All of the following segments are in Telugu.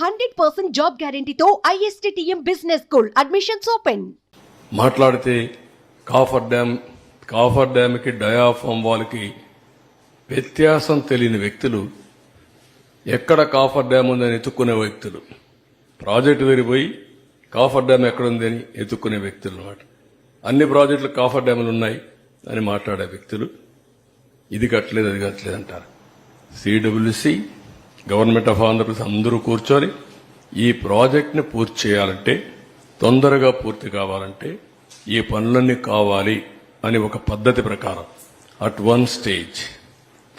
Hundred percent job గ్యారంటీతో ISTM business school. Admissions open మాట్లాడితే కాఫర్ డ్యామ్ కాఫర్ డ్యామ్కి డయాఫామ్ వాళ్ళకి వ్యత్యాసం తెలియని వ్యక్తులు ఎక్కడ కాఫర్ డ్యామ్ ఉందని ఎత్తుక్కునే వ్యక్తులు ప్రాజెక్టు విరిపోయి కాఫర్ డ్యామ్ ఎక్కడుంది అని ఎత్తుక్కునే వ్యక్తులు అన్నమాట. అన్ని ప్రాజెక్టులు కాఫర్ డ్యాములు ఉన్నాయి అని మాట్లాడే వ్యక్తులు ఇది కట్టలేదు అది కట్టలేదు అంటారు. సిడబ్ల్యూసి గవర్నమెంట్ ఆఫ్ ఆంధ్రప్రదేశ్ అందరూ కూర్చొని ఈ ప్రాజెక్ట్ని పూర్తి చేయాలంటే తొందరగా పూర్తి కావాలంటే ఈ పనులన్నీ కావాలి అని ఒక పద్ధతి ప్రకారం అట్ వన్ స్టేజ్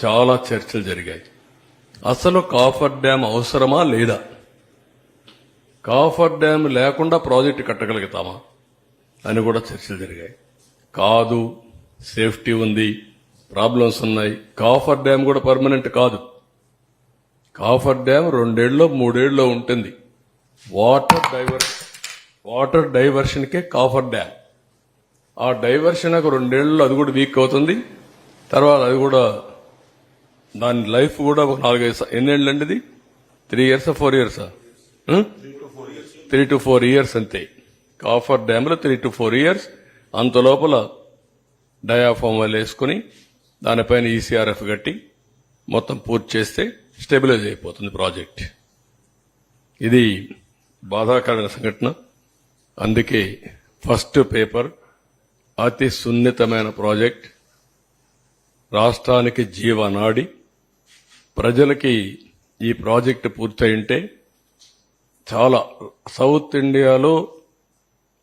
చాలా చర్చలు జరిగాయి. అసలు కాఫర్ డ్యామ్ అవసరమా లేదా? కాఫర్ డ్యామ్ లేకుండా ప్రాజెక్టు కట్టగలుగుతామా అని కూడా చర్చలు జరిగాయి. కాదు సేఫ్టీ ఉంది ప్రాబ్లమ్స్ ఉన్నాయి. కాఫర్ డ్యామ్ కూడా పర్మనెంట్ కాదు. కాఫర్ డ్యామ్ రెండేళ్ళలో మూడేళ్ళలో ఉంటుంది. వాటర్ డైవర్ వాటర్ డైవర్షన్కే కాఫర్ డ్యామ్. ఆ డైవర్షన్ ఒక రెండేళ్ళలో అది కూడా వీక్ అవుతుంది. తర్వాత అది కూడా దాని లైఫ్ కూడా ఒక నాలుగైదు ఎన్నేళ్ళు అండి ఇది three years four years? Three to four years అంతే. కాఫర్ డ్యామ్లో త్రీ టు ఫోర్ ఇయర్స్. అంత లోపల డయాఫామ్ వేసుకుని దానిపైన ఈసీఆర్ఎఫ్ కట్టి మొత్తం పూర్తి చేస్తే స్టెబిలైజ్ అయిపోతుంది ప్రాజెక్ట్. ఇది బాధాకరమైన సంఘటన. అందుకే ఫస్ట్ పేపర్ అతి సున్నితమైన ప్రాజెక్ట్. రాష్ట్రానికి జీవనాడి ప్రజలకి ఈ ప్రాజెక్ట్ పూర్తయింటే చాలా సౌత్ ఇండియాలో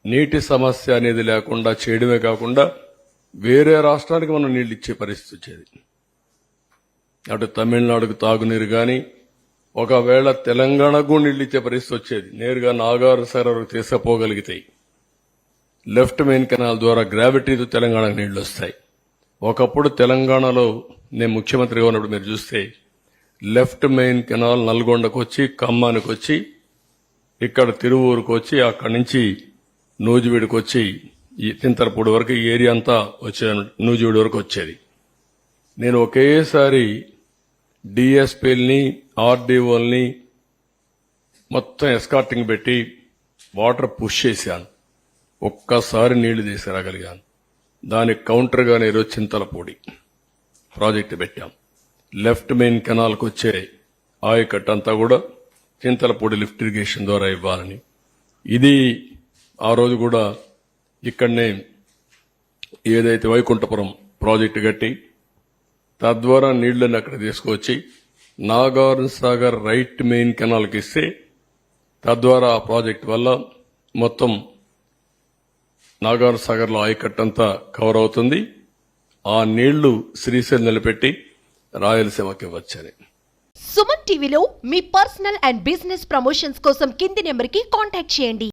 నీటి సమస్య అనేది లేకుండా చేయడమే కాకుండా వేరే రాష్ట్రానికి మనం నీళ్ళు ఇచ్చే పరిస్థితి వచ్చేది. అటు తమిళనాడుకు తాగునీరు కానీ ఒకవేళ తెలంగాణకు నీళ్ళు ఇచ్చే పరిస్థితి వచ్చేది నేరుగా నాగారు సరవరు తీసుకుపోగలిగితే. లెఫ్ట్ మెయిన్ కెనాల్ ద్వారా గ్రావిటీతో తెలంగాణకు నీళ్ళు వస్తాయి. ఒకప్పుడు తెలంగాణలో నేను ముఖ్యమంత్రిగా ఉన్నప్పుడు మీరు చూస్తే లెఫ్ట్ మెయిన్ కెనాల్ నల్గొండకు వచ్చి ఖమ్మానికి వచ్చి ఇక్కడ తిరువూరుకు వచ్చి అక్కడి నుంచి నూజివీడికి వచ్చి తింతరపూడి వరకు ఈ ఏరియా అంతా వచ్చే నూజివీడి వరకు వచ్చేది. నేను ఒకేసారి డిఎస్పీల్ని ఆర్డీఓల్ని మొత్తం ఎస్కార్టింగ్ పెట్టి వాటర్ పుష్ చేశాను. ఒక్కసారి నీళ్ళు తీసుకురాగలిగాను. దానికి కౌంటర్గా ఈరోజు చింతలపూడి ప్రాజెక్ట్ పెట్టాం. లెఫ్ట్ మెయిన్ కెనాల్కి వచ్చే ఆయకట్ అంతా కూడా చింతలపూడి లిఫ్ట్ ఇరిగేషన్ ద్వారా ఇవ్వాలని. ఇది ఆ రోజు కూడా ఇక్కడనే ఏదైతే వైకుంఠపురం ప్రాజెక్టు కట్టి తద్వారా నీళ్ళను అక్కడ తీసుకువచ్చి నాగార్జున సాగర్ రైట్ మెయిన్ కెనాల్కి ఇస్తే తద్వారా ఆ ప్రాజెక్ట్ వల్ల మొత్తం నాగార్జున సాగర్లో లో అంతా కవర్ అవుతుంది. ఆ నీళ్ళు శ్రీశైలం నిలబెట్టి రాయలసీమకి వచ్చాయి. సుమన్ టీవీలో మీ పర్సనల్ అండ్ బిజినెస్ ప్రమోషన్స్ కోసం కింది నెంబర్కి కాంటాక్ట్ చేయండి.